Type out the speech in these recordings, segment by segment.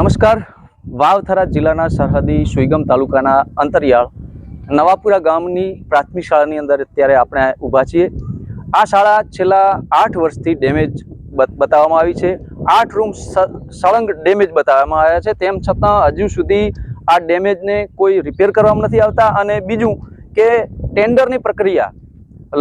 નમસ્કાર. વાવથરા જિલ્લાના સરહદી સુઈગમ તાલુકાના અંતરિયાળ, નવાપુરા ગામની પ્રાથમિક શાળાની અંદર અત્યારે આપણે ઊભા છીએ. આ શાળા છેલ્લા આઠ વર્ષથી ડેમેજ બતાવવામાં આવી છે. આઠ રૂમ સળંગ ડેમેજ બતાવવામાં આવ્યા છે. તેમ છતાં હજુ સુધી આ ડેમેજને કોઈ રિપેર કરવામાં નથી આવતા અને બીજું કે ટેન્ડરની પ્રક્રિયા,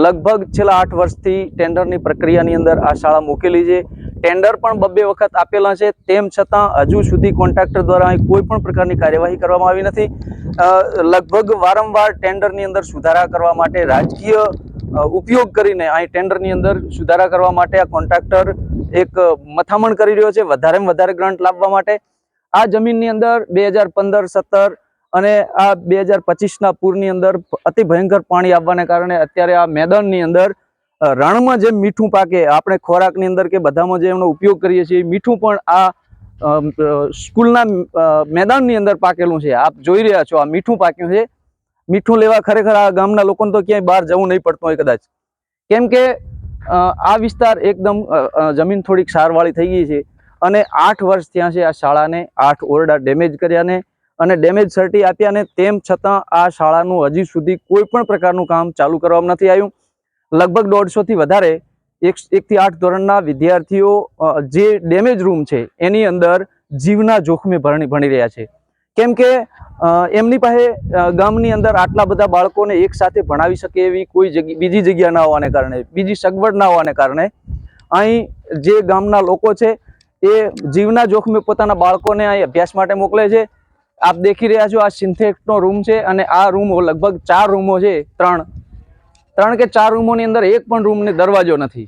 લગભગ છેલ્લા આઠ વર્ષથી ટેન્ડરની પ્રક્રિયાની અંદર આ શાળા મૂકેલી છે. ટેન્ડર પણ બબ્બે વખત આપેલા છે. તેમ છતાં હજુ સુધી કોન્ટ્રાક્ટર દ્વારા કોઈ પણ પ્રકારની કાર્યવાહી કરવામાં આવી નથી. લગભગ વારંવાર ટેન્ડરની અંદર સુધારા કરવા માટે રાજકીય ઉપયોગ કરીને અહીં ટેન્ડરની અંદર સુધારા કરવા માટે આ કોન્ટ્રાક્ટર એક મથામણ કરી રહ્યો છે, વધારેમાં વધારે ગ્રાન્ટ લાવવા માટે. આ જમીનની અંદર બે હજાર પંદર, સત્તર અને આ બે હજાર પચીસના પૂરની અંદર અતિ ભયંકર પાણી આવવાને કારણે અત્યારે આ મેદાનની અંદર રણમાં જેમ મીઠું પાકે, આપણે ખોરાકની અંદર કે બધામાં જે એનો ઉપયોગ કરીએ છીએ મીઠું પણ આ સ્કૂલના મેદાનની અંદર પાકેલું છે. આપ જોઈ રહ્યા છો, આ મીઠું પાક્યું છે. મીઠું લેવા ખરેખર આ ગામના લોકોને તો ક્યાંય બહાર જવું નહીં પડતું હોય કદાચ. કેમ કે આ વિસ્તાર એકદમ જમીન થોડીક સારવાળી થઈ ગઈ છે અને આઠ વર્ષ ત્યાં છે આ શાળાને આઠ ઓરડા ડેમેજ કર્યાને અને ડેમેજ સર્ટી આપ્યાને તેમ છતાં આ શાળાનું હજી સુધી કોઈ પણ પ્રકારનું કામ ચાલુ કરવામાં નથી આવ્યું. લગભગ દોઢસોથી વધારે એક એકથી આઠ ધોરણના વિદ્યાર્થીઓ જે ડેમેજ રૂમ છે, એની અંદર જીવના જોખમે ભણી ભણી રહ્યા છે. કેમ કે એમની પાસે ગામની અંદર આટલા બધા બાળકોને એક સાથે ભણાવી શકે એવી કોઈ જગ્યા બીજી જગ્યા ના હોવાને કારણે, બીજી સગવડ ના હોવાને કારણે, અહીં જે ગામના લોકો છે, એ જીવના જોખમે પોતાના બાળકોને અહીં અભ્યાસ માટે મોકલે છે. આપ દેખી રહ્યા છો, આ સિન્થેટનો રૂમ છે અને આ રૂમો લગભગ ચાર રૂમો છે, ત્રણ. ત્રણ કે ચાર રૂમોની અંદર એક પણ રૂમને દરવાજો નથી.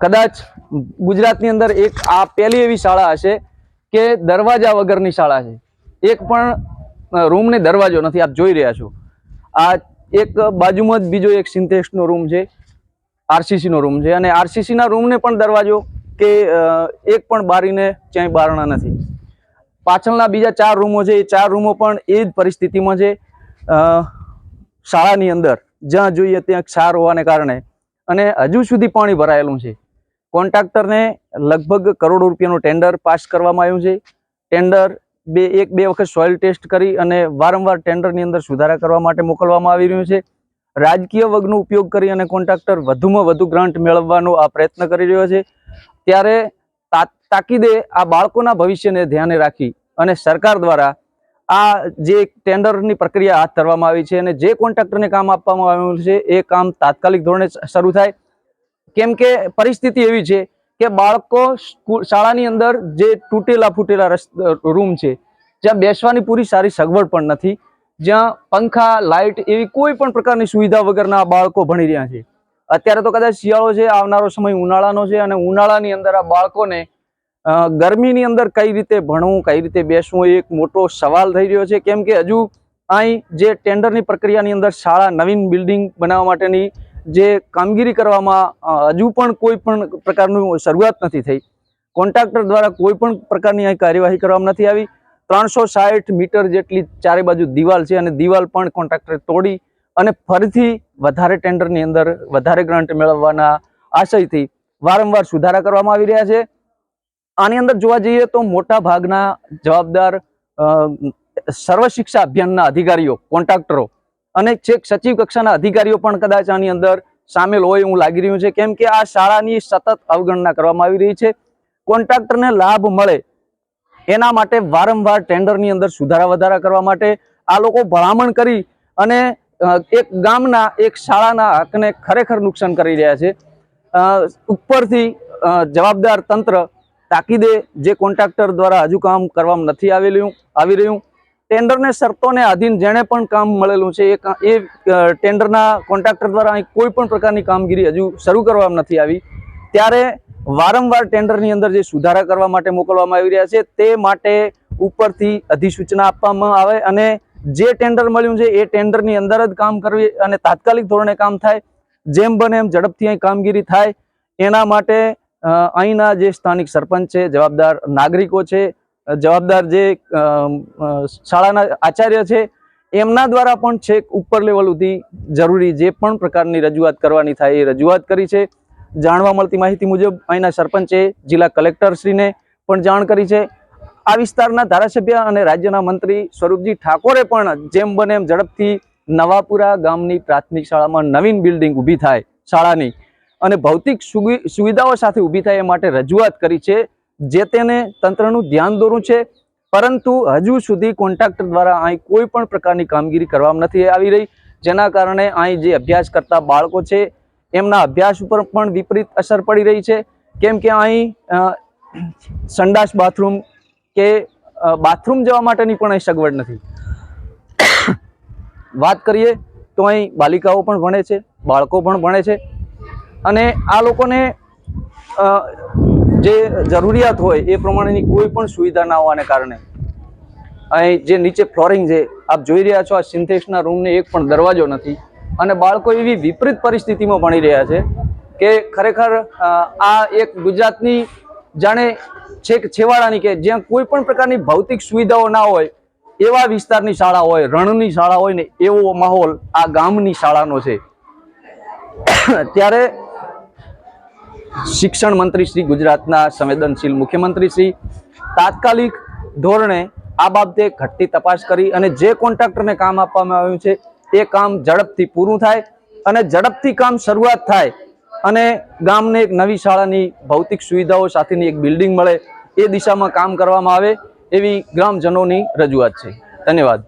કદાચ ગુજરાતની અંદર એક આ પહેલી એવી શાળા હશે કે દરવાજા વગરની શાળા છે. એક પણ રૂમને દરવાજો નથી, આપ જોઈ રહ્યા છો. આ એક બાજુમાં જ બીજો એક સિન્થેક્સનો રૂમ છે, આરસીસીનો રૂમ છે અને આરસીસીના રૂમને પણ દરવાજો કે એક પણ બારીને ક્યાંય બારણા નથી. પાછળના બીજા ચાર રૂમો છે, એ ચાર રૂમો પણ એ જ પરિસ્થિતિમાં છે શાળાની અંદર. જ્યાં જોઈએ ત્યાં ક્ષાર હોવાને કારણે અને હજુ સુધી પાણી ભરાયેલું છે. કોન્ટ્રાક્ટરને લગભગ કરોડો રૂપિયાનું ટેન્ડર પાસ કરવામાં આવ્યું છે. ટેન્ડર બે, એક, બે વખત સોઇલ ટેસ્ટ કરી અને વારંવાર ટેન્ડરની અંદર સુધારા કરવા માટે મોકલવામાં આવી રહ્યું છે. રાજકીય વર્ગનો ઉપયોગ કરી અને કોન્ટ્રાક્ટર વધુમાં વધુ ગ્રાન્ટ મેળવવાનો આ પ્રયત્ન કરી રહ્યો છે. ત્યારે તાકીદે આ બાળકોના ભવિષ્યને ધ્યાને રાખી અને સરકાર દ્વારા આ જે ટેન્ડરની પ્રક્રિયા હાથ ધરવામાં આવી છે અને જે કોન્ટ્રાક્ટરને કામ આપવામાં આવ્યું છે, એ કામ તાત્કાલિક ધોરણે શરૂ થાય. કેમ કે પરિસ્થિતિ એવી છે કે બાળકો શાળાની અંદર જે તૂટેલા ફૂટેલા રૂમ છે, જ્યાં બેસવાની પૂરી સારી સગવડ પણ નથી, જ્યાં પંખા, લાઇટ એવી કોઈ પણ પ્રકારની સુવિધા વગરના બાળકો ભણી રહ્યા છે. અત્યારે તો કદાચ શિયાળો છે, આવનારો સમય ઉનાળાનો છે અને ઉનાળાની અંદર આ બાળકોને ગરમીની અંદર કઈ રીતે ભણવું, કઈ રીતે બેસવું, એ એક મોટો સવાલ થઈ રહ્યો છે. કેમ કે હજુ અહીં જે ટેન્ડરની પ્રક્રિયાની અંદર શાળા નવીન બિલ્ડિંગ બનાવવા માટેની જે કામગીરી કરવામાં હજુ પણ કોઈ પણ પ્રકારનું શરૂઆત નથી થઈ. કોન્ટ્રાક્ટર દ્વારા કોઈ પણ પ્રકારની અહીં કાર્યવાહી કરવામાં નથી આવી. ત્રણસો સાઠ મીટર જેટલી ચારે બાજુ દિવાલ છે અને દિવાલ પણ કોન્ટ્રાક્ટરે તોડી અને ફરીથી વધારે ટેન્ડરની અંદર વધારે ગ્રાન્ટ મેળવવાના આશયથી વારંવાર સુધારા કરવામાં આવી રહ્યા છે. આની અંદર જોવા જઈએ તો મોટા ભાગના જવાબદાર સર્વ શિક્ષા અભિયાનના અધિકારીઓ, કોન્ટ્રાક્ટરો અને છેક સચિવ કક્ષાના અધિકારીઓ પણ કદાચ આની અંદર સામેલ હોય એવું લાગી રહ્યું છે. કેમ કે આ શાળાની સતત અવગણના કરવામાં આવી રહી છે. કોન્ટ્રાક્ટરને લાભ મળે એના માટે વારંવાર ટેન્ડરની અંદર સુધારા વધારા કરવા માટે આ લોકો ભલામણ કરી અને એક ગામના, એક શાળાના હકને ખરેખર નુકસાન કરી રહ્યા છે. ઉપરથી જવાબદાર તંત્ર તાકીદે જે કોન્ટ્રાક્ટર દ્વારા હજુ કામ કરવામાં નથી આવેલું, આવી રહ્યું. ટેન્ડરને શરતોને આધીન જેણે પણ કામ મળેલું છે, એ એ ટેન્ડરના કોન્ટ્રાક્ટર દ્વારા અહીં કોઈ પણ પ્રકારની કામગીરી હજુ શરૂ કરવામાં નથી આવી. ત્યારે વારંવાર ટેન્ડરની અંદર જે સુધારા કરવા માટે મોકલવામાં આવી રહ્યા છે, તે માટે ઉપરથી અધિસૂચના આપવામાં આવે અને જે ટેન્ડર મળ્યું છે, એ ટેન્ડરની અંદર જ કામ કરવી અને તાત્કાલિક ધોરણે કામ થાય. જેમ બને એમ ઝડપથી અહીં કામગીરી થાય. એના માટે અહીંના જે સ્થાનિક સરપંચ છે, જવાબદાર નાગરિકો છે જવાબદાર જે શાળાના આચાર્ય છે, એમના દ્વારા પણ છેક ઉપર લેવલ સુધી જરૂરી જે પણ પ્રકારની રજૂઆત કરવાની થાય એ રજૂઆત કરી છે. જાણવા મળતી માહિતી મુજબ અહીંના સરપંચે જિલ્લા કલેક્ટરશ્રીને પણ જાણ કરી છે. આ વિસ્તારના ધારાસભ્ય અને રાજ્યના મંત્રી સ્વરૂપજી ઠાકોરે પણ જેમ બને એમ ઝડપથી નવાપુરા ગામની પ્રાથમિક શાળામાં નવીન બિલ્ડિંગ ઊભી થાય શાળાની. અને ભૌતિક સુવિ- સુવિધાઓ સાથે ઊભી થાય એ માટે રજૂઆત કરી છે, જે તેને તંત્રનું ધ્યાન દોરું છે. પરંતુ હજુ સુધી કોન્ટ્રાક્ટર દ્વારા અહીં કોઈ પણ પ્રકારની કામગીરી કરવામાં નથી આવી રહી, જેના કારણે અહીં જે અભ્યાસ કરતા બાળકો છે, એમના અભ્યાસ ઉપર પણ વિપરીત અસર પડી રહી છે. કેમ કે અહીં સંડાસ બાથરૂમ કે બાથરૂમ જવા માટેની પણ અહીં સગવડ નથી. વાત કરીએ તો અહીં બાલિકાઓ પણ ભણે છે, બાળકો પણ ભણે છે. અને આ લોકોને જે જરૂરિયાત હોય એ પ્રમાણેની કોઈ પણ સુવિધા ના હોવાને કારણે. અહીં જે નીચે ફ્લોરિંગ છે, આપ જોઈ રહ્યા છો આ સિન્થેક્સના રૂમને એક પણ દરવાજો નથી. અને બાળકો એવી વિપરીત પરિસ્થિતિમાં ભણી રહ્યા છે કે ખરેખર આ એક ગુજરાતની જાણે છેક છેવાડાની કે જ્યાં કોઈ પણ પ્રકારની ભૌતિક સુવિધાઓ ના હોય, એવા વિસ્તારની શાળા હોય, રણની શાળા હોય ને એવો માહોલ આ ગામની શાળાનો છે. ત્યારે શિક્ષણ મંત્રી શ્રી ગુજરાતના સંવેદનશીલ મુખ્યમંત્રી શ્રી, તાત્કાલિક ધોરણે આ બાબતે ઘટતી તપાસ કરી અને જે કોન્ટ્રાક્ટરને કામ આપવામાં આવ્યું છે એ કામ ઝડપથી પૂરું થાય અને ઝડપથી કામ શરૂઆત થાય અને ગામને એક નવી શાળાની ભૌતિક સુવિધાઓ સાથેની એક બિલ્ડિંગ મળે, એ દિશામાં કામ કરવામાં આવે, એવી ગ્રામજનોની રજૂઆત છે. ધન્યવાદ.